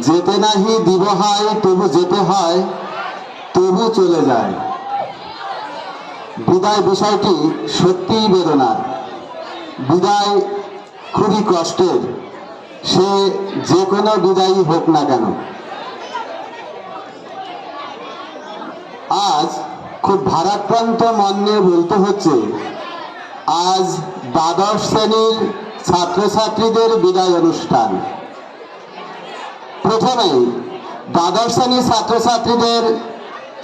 যেতে নাহি দিব হয়, তবু যেতে হয়, তবু চলে যায়। বিদায় বিষয়টি সত্যিই বেদনার। বিদায় খুবই কষ্টের। সে যে কোনো বিদায়ী হোক না কেন। আজ খুব ভারাক্রান্ত মন নিয়ে বলতে হচ্ছে, আজ দ্বাদশ শ্রেণির ছাত্রছাত্রীদের বিদায় অনুষ্ঠান। প্রথমেই দ্বাদশ শ্রেণির ছাত্রছাত্রীদের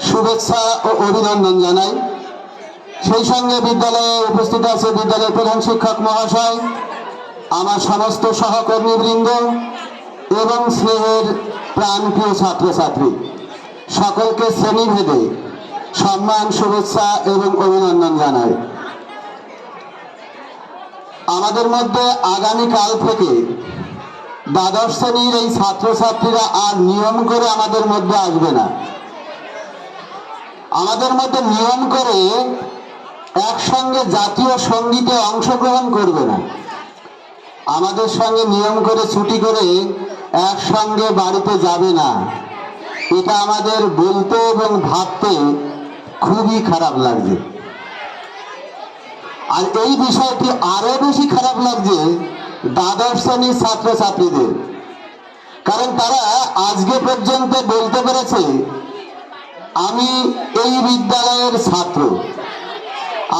শুভেচ্ছা ও অভিনন্দন জানাই। সেই সঙ্গে বিদ্যালয়ে উপস্থিত আছে বিদ্যালয়ের প্রধান শিক্ষক মহাশয়, আমার সমস্ত সহকর্মীবৃন্দ এবং স্নেহের প্রাণপ্রিয় ছাত্রছাত্রী। সকলকে শ্রেণীভেদে সম্মান, শুভেচ্ছা এবং অভিনন্দন জানাই। আমাদের মধ্যে আগামীকাল থেকে দ্বাদশ শ্রেণির এই ছাত্রছাত্রীরা আর নিয়ম করে আমাদের মধ্যে আসবে না। আমাদের মধ্যে নিয়ম করে একসঙ্গে জাতীয় সঙ্গীতে অংশগ্রহণ করবে না। আমাদের সঙ্গে নিয়ম করে ছুটি করে একসঙ্গে বাড়িতে যাবে না। এটা আমাদের বলতে এবং ভাবতে খুবই খারাপ লাগছে। আর এই বিষয়টি আরও বেশি খারাপ লাগছে দ্বাদশ শ্রেণির ছাত্রছাত্রীদের। কারণ তারা আজকে পর্যন্ত বলতে পেরেছে, আমি এই বিদ্যালয়ের ছাত্র।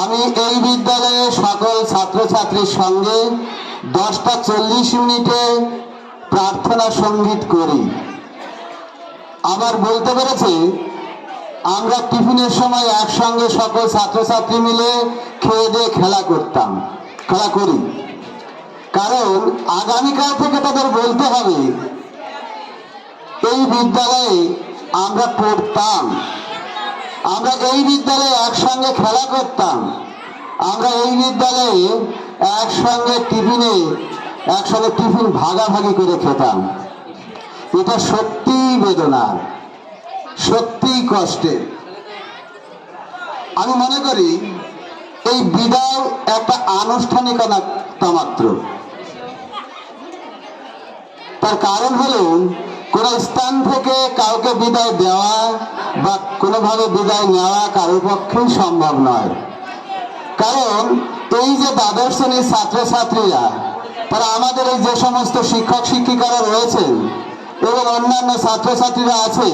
আমি এই বিদ্যালয়ে সকল ছাত্রছাত্রীর সঙ্গে দশটা চল্লিশ মিনিটে প্রার্থনা সংগীত করি। আবার বলতে পেরেছে, আমরা টিফিনের সময় একসঙ্গে সকল ছাত্রছাত্রী মিলে খেয়ে দিয়ে খেলা করতাম, খেলা করি। কারণ আগামীকাল থেকে তাদের বলতে হবে, এই বিদ্যালয়ে আমরা পড়তাম, আমরা এই বিদ্যালয়ে একসঙ্গে খেলা করতাম, আমরা এই বিদ্যালয়ে একসঙ্গে টিফিনে, একসঙ্গে টিফিন ভাগাভাগি করে খেতাম। এটা সত্যিই বেদনা সত্যিই কষ্টের। আমি মনে করি, এই বিদায় একটা আনুষ্ঠানিকতা মাত্র। তার কারণ হলো, কোন স্থান থেকে কাউকে বিদায় দেওয়া বা কোনোভাবে বিদায় নেওয়া কারোর পক্ষেই সম্ভব নয়। কারণ এই যে দ্বাদশ শ্রেণির ছাত্রছাত্রীরা, তারা আমাদের এই যে সমস্ত শিক্ষক শিক্ষিকারা রয়েছেন এবং অন্যান্য ছাত্রছাত্রীরা আছে,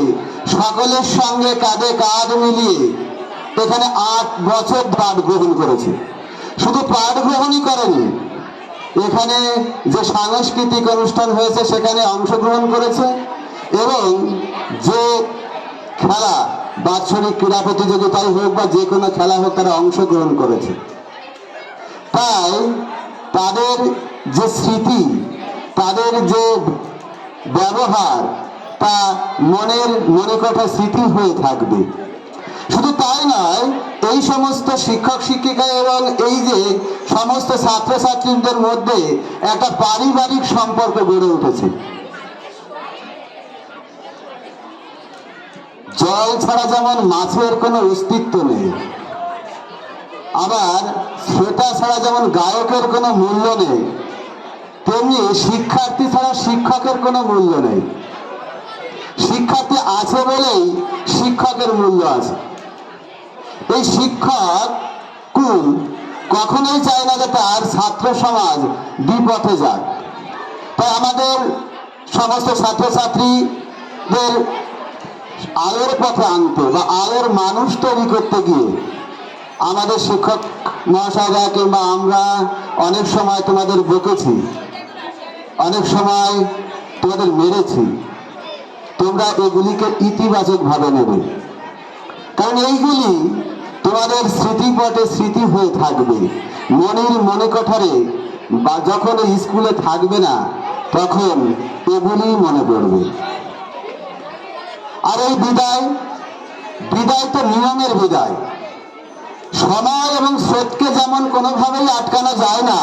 সকলের সঙ্গে কাঁধে কাঁধ মিলিয়ে এখানে আট বছর পাঠ গ্রহণ করেছে। শুধু পাঠ গ্রহণই করেনি এখানে যে সাংস্কৃতিক অনুষ্ঠান হয়েছে, সেখানে অংশগ্রহণ করেছে এবং যে খেলা, বাৎসরিক ক্রীড়া প্রতিযোগিতায় হোক বা যে কোনো খেলা হোক, তারা অংশগ্রহণ করেছে। তাই তাদের যে স্মৃতি, তাদের যে ব্যবহার, তা মনের মনে কথা স্মৃতি হয়ে থাকবে। শুধু তাই নয় এই সমস্ত শিক্ষক, শিক্ষিকা এবং এই যে সমস্ত ছাত্রছাত্রীদের মধ্যে একটা পারিবারিক সম্পর্ক গড়ে উঠেছে। জল ছাড়া যেমন মাছের কোনো অস্তিত্ব নেই, আবার শ্রোতা ছাড়া যেমন গায়কের কোনো মূল্য নেই, তেমনি শিক্ষার্থী ছাড়া শিক্ষকের কোনো মূল্য নেই। শিক্ষার্থী আছে বলেই শিক্ষকের মূল্য আছে। এই শিক্ষক কুল কখনোই চায় না যে তার ছাত্র সমাজ বিপথে যাক। তাই আমাদের সমস্ত ছাত্রছাত্রীদের আলোর পথে আনতে বা আলোর মানুষ তৈরি করতে গিয়ে আমাদের শিক্ষক মহাশয়রা কিংবা আমরা অনেক সময় তোমাদের বকেছি, অনেক সময় তোমাদের মেরেছি। তোমরা এগুলিকে ইতিবাচক ভাবে নেবে। কারণ এইগুলি তোমাদের স্মৃতিপটে স্মৃতি হয়ে থাকবে। মনের মনে কথারে বা যখন স্কুলে থাকবে না, তখন এগুলি মনে পড়বে। আর এই বিদায় বিদায় তো নিয়মের বিদায়। সময় এবং স্রোতকে যেমন কোনোভাবেই আটকানো যায় না,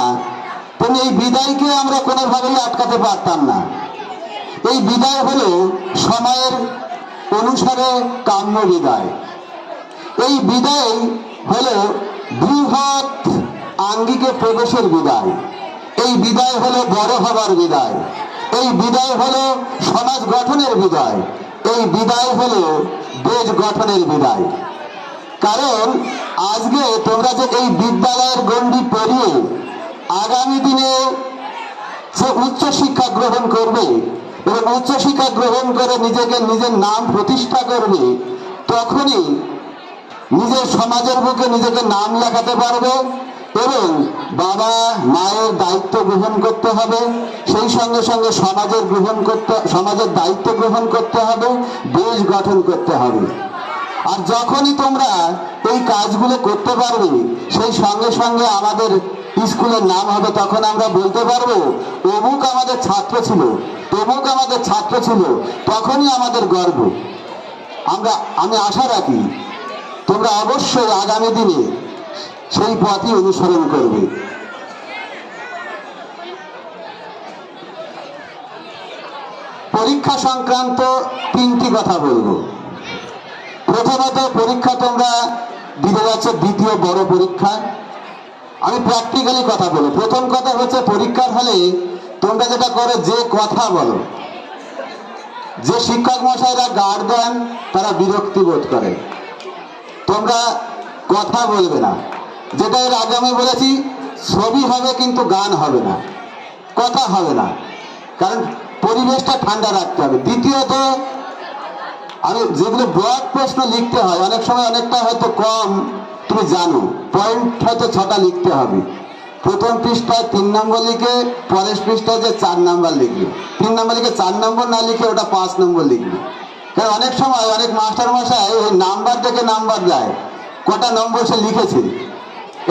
তেমনি এই বিদায়কে আমরা কোনোভাবেই আটকাতে পারতাম না। এই বিদায় হলো সময়ের অনুসারে কাম্য বিদায়। এই বিদায় হলো বৃহৎ আঙ্গিকে প্রবেশের বিদায়। এই বিদায় হলো বড় হবার বিদায়। এই বিদায় হলো সমাজ গঠনের বিদায়। এই বিদায় হলো দেশ গঠনের বিদায়। কারণ আজকে তোমরা যে এই বিদ্যালয়ের গণ্ডি পেরিয়ে আগামী দিনে যে উচ্চশিক্ষা গ্রহণ করবে এবং উচ্চশিক্ষা গ্রহণ করে নিজেকে নিজের নাম প্রতিষ্ঠা করবে, তখনই নিজের সমাজের বুকে নিজেকে নাম লেখাতে পারবে এবং বাবা, মায়ের দায়িত্ব গ্রহণ করতে হবে। সেই সঙ্গে সঙ্গে সমাজের গ্রহণ করতে, সমাজের দায়িত্ব গ্রহণ করতে হবে, দেশ গঠন করতে হবে। আর যখনই তোমরা এই কাজগুলো করতে পারবে, সেই সঙ্গে সঙ্গে আমাদের স্কুলের নাম হবে, তখন আমরা বলতে পারব, অমুক আমাদের ছাত্র ছিল, তমুক আমাদের ছাত্র ছিল, তখনই আমাদের গর্ব। আমরা, আমি আশা রাখি তোমরা অবশ্যই আগামী দিনে সেই পথই অনুসরণ করবে। পরীক্ষা সংক্রান্ত তিনটি কথা বলব। প্রথমত, পরীক্ষা তোমরা দিতে যাচ্ছ দ্বিতীয় বড় পরীক্ষা। আমি প্র্যাকটিক্যালি কথা বলি। প্রথম কথা হচ্ছে, পরীক্ষার হলে তোমরা যেটা করো, যে কথা বলো। যে শিক্ষক মশাইরা গার্ড দেন, তারা বিরক্তি বোধ করে। তোমরা কথা বলবে না। যেটা এর আগে আমি বলেছি, ছবি হবে কিন্তু গান হবে না, কথা হবে না। কারণ পরিবেশটা ঠান্ডা রাখতে হবে। দ্বিতীয়ত, আমি যেগুলো ব্রড প্রশ্ন লিখতে হয়, অনেক সময় অনেকটা হয়তো কম, তুমি জানো পয়েন্ট হয়তো ছটা লিখতে হবে। প্রথম পৃষ্ঠায় তিন নম্বর লিখে, পরের পৃষ্ঠায় যে চার নম্বর লিখবে। তিন নম্বর লিখে চার নম্বর না লিখে ওটা পাঁচ নম্বর লিখবে। অনেক সময়, অনেক মাস্টার মশাই ওই নাম্বার থেকে নাম্বার দেয়। কটা নম্বর সে লিখেছে।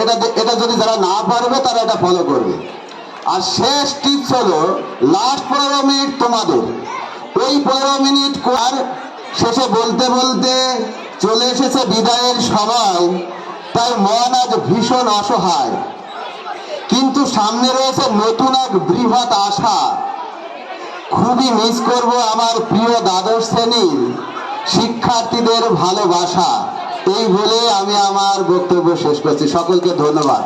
এটা এটা যদি যারা না পারবে, তারা এটা ফলো করবে। আর শেষ টিপস হলো লাস্ট পনেরো মিনিট তোমাদের। ওই পনেরো মিনিট আর শেষে বলতে বলতে চলে এসেছে বিদায়ের সময়। তাই মন আজ ভীষণ অসহায়। কিন্তু সামনে রয়েছে নতুন এক বৃহৎ আশা। খুবই মিস করব আমার প্রিয় দ্বাদশ শ্রেণির শিক্ষার্থীদের ভালোবাসা। এই বলে আমি আমার বক্তব্য শেষ করছি। সকলকে ধন্যবাদ।